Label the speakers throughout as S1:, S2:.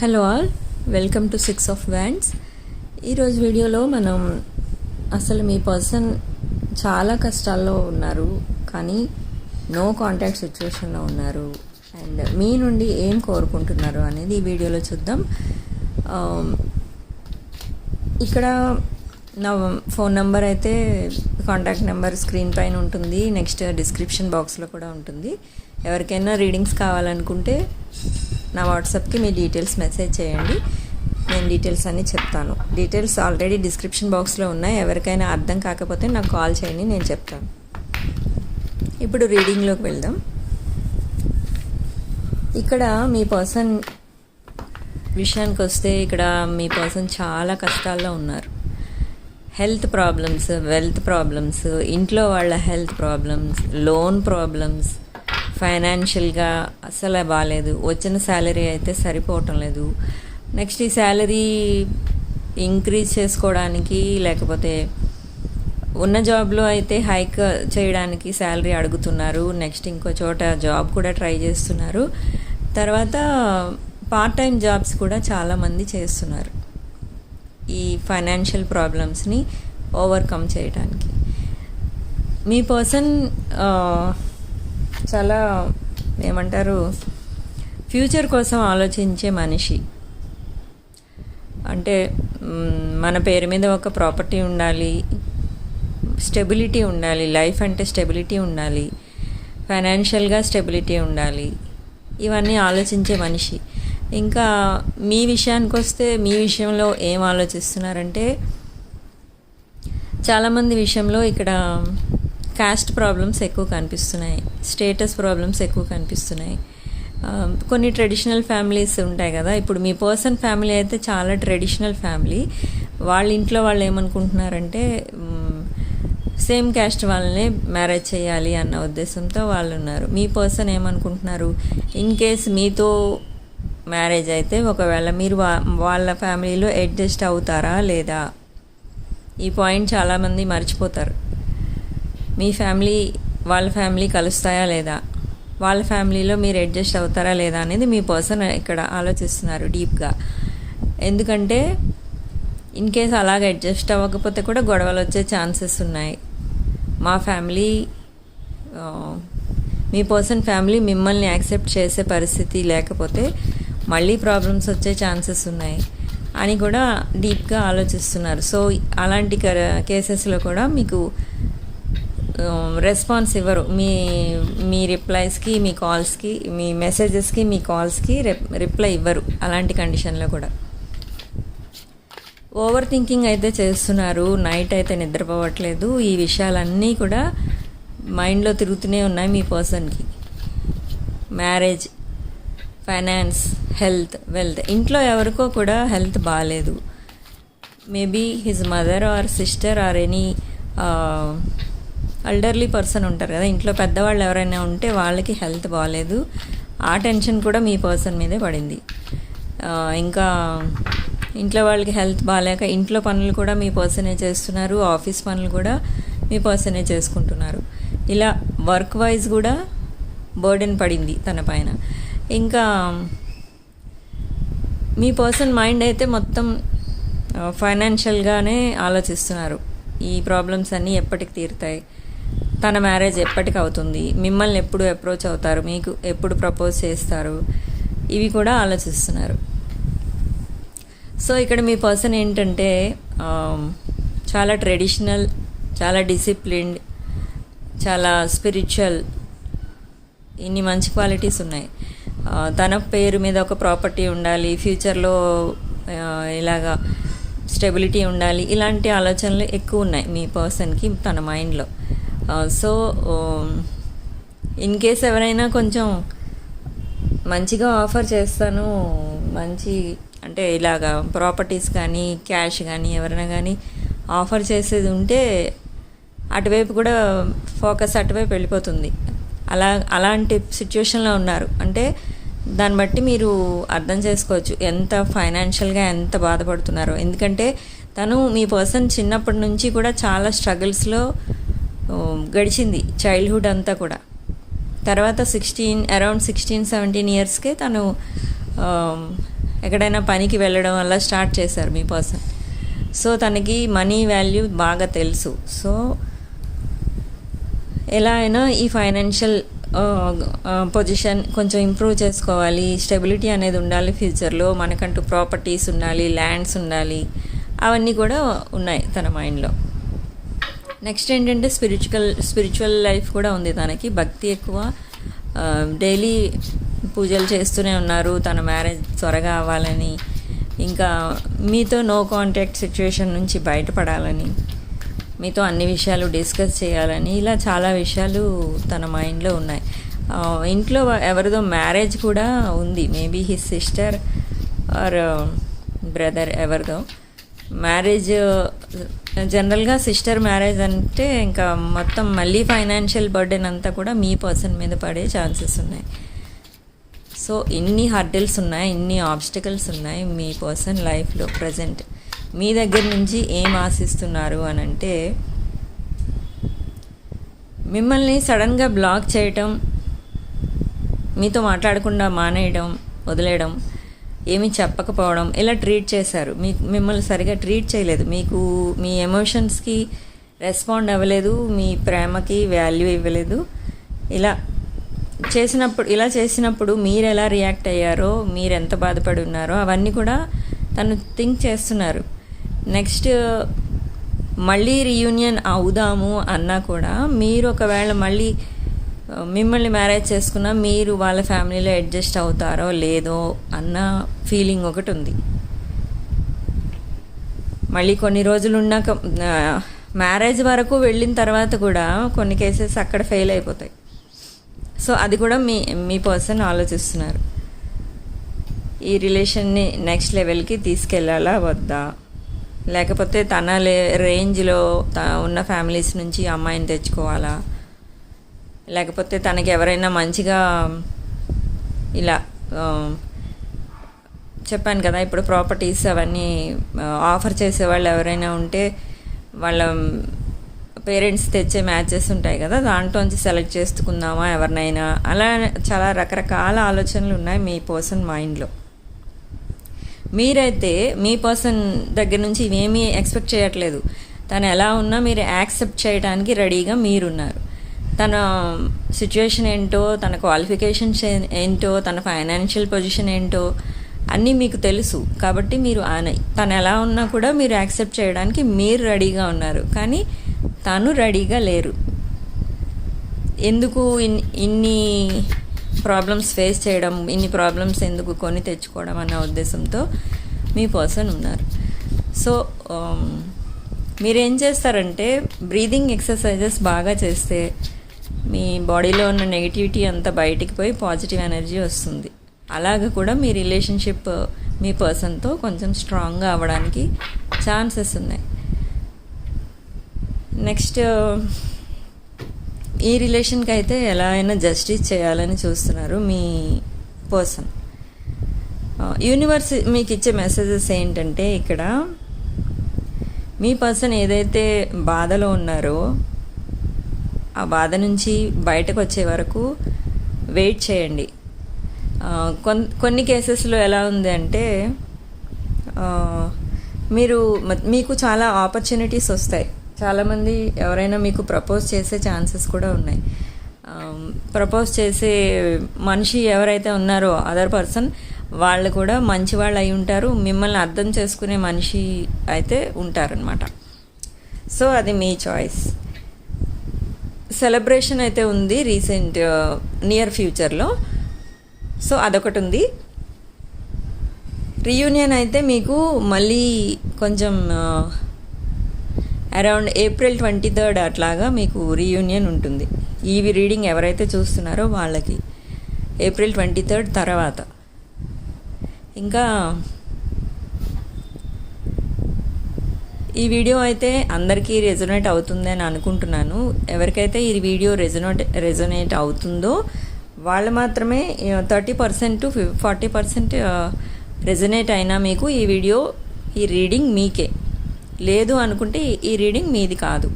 S1: Hello all welcome to six of wands ఈరోజు వీడియోలో మనం అసలు మీ పర్సన్ చాలా కష్టాల్లో ఉన్నారు కానీ నో కాంటాక్ట్ సిచ్యువేషన్లో ఉన్నారు. అండ్ మీ నుండి ఏం కోరుకుంటున్నారు అనేది ఈ వీడియోలో చూద్దాం. Um, ఇక్కడ నా ఫోన్ నెంబర్ అయితే కాంటాక్ట్ నెంబర్ స్క్రీన్ పైన ఉంటుంది నెక్స్ట్ డిస్క్రిప్షన్ బాక్స్లో కూడా ఉంటుంది. ఎవరికైనా రీడింగ్స్ కావాలనుకుంటే నా వాట్సాప్కి మీ డీటెయిల్స్ మెసేజ్ చేయండి. నేను డీటెయిల్స్ అన్నీ చెప్తాను. డీటెయిల్స్ ఆల్రెడీ డిస్క్రిప్షన్ బాక్స్లో ఉన్నాయి. ఎవరికైనా అర్థం కాకపోతే నాకు కాల్ చేయండి నేను చెప్తాను. ఇప్పుడు రీడింగ్లోకి వెళ్దాం. ఇక్కడ మీ పర్సన్ విషయానికి వస్తే ఇక్కడ మీ పర్సన్ చాలా కష్టాల్లో ఉన్నారు. హెల్త్ ప్రాబ్లమ్స్ వెల్త్ ప్రాబ్లమ్స్ ఇంట్లో వాళ్ళ హెల్త్ ప్రాబ్లమ్స్ లోన్ ప్రాబ్లమ్స్ ఫైనాన్షియల్గా అసలు బాగాలేదు వచ్చిన శాలరీ అయితే సరిపోవటం లేదు. నెక్స్ట్ ఈ శాలరీ ఇంక్రీజ్ చేసుకోవడానికి లేకపోతే ఉన్న జాబ్లో అయితే హైక్ చేయడానికి శాలరీ అడుగుతున్నారు. నెక్స్ట్ ఇంకో చోట జాబ్ కూడా ట్రై చేస్తున్నారు. తర్వాత పార్ట్ టైం జాబ్స్ కూడా చాలామంది చేస్తున్నారు. ఈ ఫైనాన్షియల్ ప్రాబ్లమ్స్ని ఓవర్కమ్ చేయడానికి మీ పర్సన్ చాలా ఏమంటారు ఫ్యూచర్ కోసం ఆలోచించే మనిషి. అంటే మన పేరు మీద ఒక ప్రాపర్టీ ఉండాలి స్టెబిలిటీ ఉండాలి లైఫ్ అంటే స్టెబిలిటీ ఉండాలి ఫైనాన్షియల్గా స్టెబిలిటీ ఉండాలి ఇవన్నీ ఆలోచించే మనిషి. ఇంకా మీ విషయానికి వస్తే మీ విషయంలో ఏం ఆలోచిస్తున్నారంటే చాలామంది విషయంలో ఇక్కడ కాస్ట్ ప్రాబ్లమ్స్ ఎక్కువ కనిపిస్తున్నాయి స్టేటస్ ప్రాబ్లమ్స్ ఎక్కువ కనిపిస్తున్నాయి. Um, కొన్ని ట్రెడిషనల్ ఫ్యామిలీస్ ఉంటాయి కదా ఇప్పుడు మీ పర్సన్ ఫ్యామిలీ అయితే చాలా ట్రెడిషనల్ ఫ్యామిలీ వాళ్ళ ఇంట్లో వాళ్ళు ఏమనుకుంటున్నారంటే um, సేమ్ క్యాస్ట్ వాళ్ళనే మ్యారేజ్ చేయాలి అన్న ఉద్దేశంతో వాళ్ళు ఉన్నారు. మీ పర్సన్ ఏమనుకుంటున్నారు? ఇన్ కేస్ మీతో మ్యారేజ్ అయితే ఒకవేళ మీరు వా- వాళ్ళ ఫ్యామిలీలో అడ్జస్ట్ అవుతారా లేదా? ఈ పాయింట్ చాలామంది మర్చిపోతారు. మీ ఫ్యామిలీ వాళ్ళ ఫ్యామిలీ కలుస్తాయా లేదా? వాళ్ళ ఫ్యామిలీలో మీరు అడ్జస్ట్ అవుతారా లేదా అనేది మీ పర్సన్ ఇక్కడ ఆలోచిస్తున్నారు డీప్గా. ఎందుకంటే ఇన్ కేస్ అలాగ అడ్జస్ట్ అవ్వకపోతే కూడా గొడవలు వచ్చే ఛాన్సెస్ ఉన్నాయి. మా ఫ్యామిలీ మీ పర్సన్ ఫ్యామిలీ మిమ్మల్ని యాక్సెప్ట్ చేసే పరిస్థితి లేకపోతే మళ్ళీ ప్రాబ్లమ్స్ వచ్చే ఛాన్సెస్ ఉన్నాయి అని కూడా డీప్గా ఆలోచిస్తున్నారు. సో అలాంటి కేసెస్లో కూడా మీకు Um, రెస్పాన్స్ ఇవ్వరు. మీ మీ రిప్లైస్కి మీ కాల్స్కి మీ మెసేజెస్కి మీ కాల్స్కి రిప్లై ఇవ్వరు అలాంటి కండిషన్లో కూడా. ఓవర్ థింకింగ్ అయితే చేస్తున్నారు. నైట్ అయితే నిద్రపోవట్లేదు. ఈ విషయాలన్నీ కూడా మైండ్లో తిరుగుతూనే ఉన్నాయి మీ పర్సన్కి మ్యారేజ్ ఫైనాన్స్ హెల్త్ వెల్త్ ఇంట్లో ఎవరికో కూడా హెల్త్ బాగాలేదు maybe his mother or sister or any elderly person ఉంటారు కదా ఇంట్లో పెద్దవాళ్ళు ఎవరైనా ఉంటే వాళ్ళకి హెల్త్ బాగాలేదు ఆ టెన్షన్ కూడా మీ పర్సన్ మీదే పడింది. ఇంకా ఇంట్లో వాళ్ళకి హెల్త్ బాగాలేక ఇంట్లో పనులు కూడా మీ పర్సనే చేస్తున్నారు ఆఫీస్ పనులు కూడా మీ పర్సనే చేసుకుంటున్నారు. ఇలా వర్క్ వైజ్ కూడా బర్డెన్ పడింది తన పైన. ఇంకా మీ పర్సన్ మైండ్ అయితే మొత్తం ఫైనాన్షియల్గానే ఆలోచిస్తున్నారు. ఈ ప్రాబ్లమ్స్ అన్నీ ఎప్పటికి తీరుతాయి. తన మ్యారేజ్ ఎప్పటికి అవుతుంది? మిమ్మల్ని ఎప్పుడు అప్రోచ్ అవుతారు? మీకు ఎప్పుడు ప్రపోజ్ చేస్తారు? ఇవి కూడా ఆలోచిస్తున్నారు. సో ఇక్కడ మీ పర్సన్ ఏంటంటే చాలా ట్రెడిషనల్ చాలా డిసిప్లిన్డ్ చాలా స్పిరిచువల్ ఇన్ని మంచి క్వాలిటీస్ ఉన్నాయి. తన పేరు మీద ఒక ప్రాపర్టీ ఉండాలి ఫ్యూచర్లో ఇలాగా స్టెబిలిటీ ఉండాలి ఇలాంటి ఆలోచనలు ఎక్కువ ఉన్నాయి మీ పర్సన్కి తన మైండ్లో. సో ఇన్ కేస్ ఎవరైనా కొంచెం మంచిగా ఆఫర్ చేస్తాను మంచి అంటే ఇలాగా ప్రాపర్టీస్ కానీ క్యాష్ కానీ ఎవరైనా కానీ ఆఫర్ చేసేది ఉంటే అటువైపు కూడా ఫోకస్ అటువైపు వెళ్ళిపోతుంది. అలా అలాంటి సిచ్యువేషన్లో ఉన్నారు. అంటే దాన్ని బట్టి మీరు అర్థం చేసుకోవచ్చు ఎంత ఫైనాన్షియల్గా ఎంత బాధపడుతున్నారో. ఎందుకంటే తను మీ పర్సన్ చిన్నప్పటి నుంచి కూడా చాలా స్ట్రగుల్స్లో Um, గడిచింది చైల్డ్హుడ్ అంతా కూడా. తర్వాత సిక్స్టీన్ అరౌండ్ సిక్స్టీన్ సెవెంటీన్ ఇయర్స్కే తను um, ఎక్కడైనా పనికి వెళ్ళడం వల్ల స్టార్ట్ చేశారు మీ పర్సన్ సో తనకి మనీ వాల్యూ బాగా తెలుసు. సో ఎలా అయినా ఈ ఫైనాన్షియల్ పొజిషన్ uh, uh, కొంచెం ఇంప్రూవ్ చేసుకోవాలి. స్టెబిలిటీ అనేది ఉండాలి ఫ్యూచర్లో మనకంటూ ప్రాపర్టీస్ ఉండాలి ల్యాండ్స్ ఉండాలి. అవన్నీ కూడా ఉన్నాయి తన మైండ్లో నెక్స్ట్ ఏంటంటే స్పిరిచువల్ స్పిరిచువల్ లైఫ్ కూడా ఉంది తనకి. భక్తి ఎక్కువ. డైలీ పూజలు చేస్తూనే ఉన్నారు. తన మ్యారేజ్ త్వరగా అవ్వాలని. ఇంకా మీతో నో కాంటాక్ట్ సిచ్యువేషన్ నుంచి బయటపడాలని. మీతో అన్ని విషయాలు డిస్కస్ చేయాలని. ఇలా చాలా విషయాలు తన మైండ్లో ఉన్నాయి. ఇంట్లో ఎవరిదో మ్యారేజ్ కూడా ఉంది. Maybe his sister or brother ఎవరిదో. మ్యారేజ్ జనరల్గా సిస్టర్ మ్యారేజ్ అంటే ఇంకా మొత్తం మళ్ళీ ఫైనాన్షియల్ బర్డెన్ అంతా కూడా మీ పర్సన్ మీద పడే ఛాన్సెస్ ఉన్నాయి. సో ఇన్ని హర్డిల్స్ ఉన్నాయి ఇన్ని ఆబ్స్టికల్స్ ఉన్నాయి మీ పర్సన్ లైఫ్లో ప్రజెంట్. మీ దగ్గర నుంచి ఏం ఆశిస్తున్నారు అని అంటే మిమ్మల్ని సడన్గా బ్లాక్ చేయటం మీతో మాట్లాడకుండా మానేయడం వదిలేయడం ఏమీ చెప్పకపోవడం ఇలా ట్రీట్ చేశారు. మీ మిమ్మల్ని సరిగా ట్రీట్ చేయలేదు. మీకు మీ ఎమోషన్స్కి రెస్పాండ్ అవ్వలేదు మీ ప్రేమకి వాల్యూ ఇవ్వలేదు. ఇలా చేసినప్పుడు ఇలా చేసినప్పుడు మీరు ఎలా రియాక్ట్ అయ్యారో మీరు ఎంత బాధపడి ఉన్నారో అవన్నీ కూడా తను థింక్ చేస్తున్నారు. నెక్స్ట్ మళ్ళీ రీయూనియన్ అవుదాము అన్నా కూడా మీరు ఒకవేళ మళ్ళీ మిమ్మల్ని మ్యారేజ్ చేసుకున్నా మీరు వాళ్ళ ఫ్యామిలీలో అడ్జస్ట్ అవుతారో లేదో అన్న ఫీలింగ్ ఒకటి ఉంది. మళ్ళీ కొన్ని రోజులు ఉన్నాక మ్యారేజ్ వరకు వెళ్ళిన తర్వాత కూడా కొన్ని కేసెస్ అక్కడ ఫెయిల్ అయిపోతాయి. సో అది కూడా మీ మీ పర్సన్ ఆలోచిస్తున్నారు. ఈ రిలేషన్ని నెక్స్ట్ లెవెల్కి తీసుకెళ్ళాలా వద్దా? లేకపోతే తన లే రేంజ్లో త ఉన్న ఫ్యామిలీస్ నుంచి అమ్మాయిని తెచ్చుకోవాలా? లేకపోతే తనకి ఎవరైనా మంచిగా ఇలా చెప్పాను కదా ఇప్పుడు ప్రాపర్టీస్ అవన్నీ ఆఫర్ చేసే వాళ్ళు ఎవరైనా ఉంటే వాళ్ళ పేరెంట్స్ తెచ్చే మ్యాచెస్ ఉంటాయి కదా దాంట్లోంచి సెలెక్ట్ చేసుకుందామా ఎవరినైనా? అలా చాలా రకరకాల ఆలోచనలు ఉన్నాయి మీ పర్సన్ మైండ్లో. మీరైతే మీ పర్సన్ దగ్గర నుంచి ఇవేమీ ఎక్స్పెక్ట్ చేయట్లేదు. తను ఎలా ఉన్నా మీరు యాక్సెప్ట్ చేయడానికి రెడీగా మీరున్నారు. తన సిచ్యువేషన్ ఏంటో తన క్వాలిఫికేషన్స్ ఏంటో తన ఫైనాన్షియల్ పొజిషన్ ఏంటో అన్నీ మీకు తెలుసు. కాబట్టి మీరు ఆయన తను ఎలా ఉన్నా కూడా మీరు యాక్సెప్ట్ చేయడానికి మీరు రెడీగా ఉన్నారు. కానీ తను రెడీగా లేరు. ఎందుకు ఇన్- ఇన్ని ప్రాబ్లమ్స్ ఫేస్ చేయడం ఇన్ని ప్రాబ్లమ్స్ ఎందుకు కొని తెచ్చుకోవడం అన్న ఉద్దేశంతో మీ పర్సన్ ఉన్నారు. సో um, మీరేం చేస్తారంటే బ్రీదింగ్ ఎక్సర్సైజెస్ బాగా చేస్తే మీ బాడీలో ఉన్న నెగిటివిటీ అంతా బయటికి పోయి పాజిటివ్ ఎనర్జీ వస్తుంది. అలాగ కూడా మీ రిలేషన్షిప్ మీ పర్సన్తో కొంచెం స్ట్రాంగ్గా అవ్వడానికి ఛాన్సెస్ ఉన్నాయి. నెక్స్ట్ ఈ రిలేషన్కి అయితే ఎలా అయినా జస్టిస్ చేయాలని చూస్తున్నారు మీ పర్సన్. యూనివర్స్ మీకు ఇచ్చే మెసేజెస్ ఏంటంటే ఇక్కడ మీ పర్సన్ ఏదైతే బాధలో ఉన్నారో ఆ బాధ నుంచి బయటకు వచ్చే వరకు వెయిట్ చేయండి. కొన్ కొన్ని కేసెస్లో ఎలా ఉంది అంటే మీరు మీకు చాలా ఆపర్చునిటీస్ వస్తాయి. చాలామంది ఎవరైనా మీకు ప్రపోజ్ చేసే ఛాన్సెస్ కూడా ఉన్నాయి. ప్రపోజ్ చేసే మనిషి ఎవరైతే ఉన్నారో అదర్ పర్సన్ వాళ్ళు కూడా మంచి వాళ్ళు అయి ఉంటారు. మిమ్మల్ని అర్థం చేసుకునే మనిషి అయితే ఉంటారనమాట సో అది మీ చాయిస్. సెలబ్రేషన్ అయితే ఉంది రీసెంట్ నియర్ ఫ్యూచర్లో. సో అదొకటి ఉంది రీయూనియన్ అయితే మీకు మళ్ళీ కొంచెం అరౌండ్ ఏప్రిల్ ట్వంటీ థర్డ్ అట్లాగా మీకు రీయూనియన్ ఉంటుంది. ఈవి రీడింగ్ ఎవరైతే చూస్తున్నారో వాళ్ళకి. ఏప్రిల్ ట్వంటీ థర్డ్ తర్వాత. ఇంకా ఈ వీడియో అయితే అందరికీ రెజొనేట్ అవుతుంది అని అనుకుంటున్నాను. ఎవరికైతే ఈ వీడియో రెజొనేట్ రెజొనేట్ అవుతుందో వాళ్ళు మాత్రమే thirty percent to forty percent resonate అయినా మీకు ఈ వీడియో ఈ రీడింగ్ మీకే. లేదు అనుకుంటే ఈ రీడింగ్ మీది కాదు.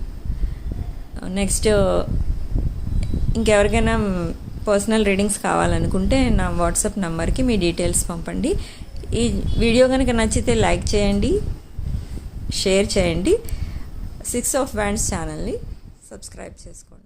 S1: నెక్స్ట్ ఇంకెవరికైనా పర్సనల్ రీడింగ్స్ కావాలనుకుంటే నా వాట్సాప్ నెంబర్కి మీ డీటెయిల్స్ పంపండి. ఈ వీడియో కనుక నచ్చితే లైక్ చేయండి. షేర్ చేయండి. సిక్స్ ఆఫ్ బ్యాండ్స్ ఛానల్ని సబ్స్క్రైబ్ చేసుకోండి.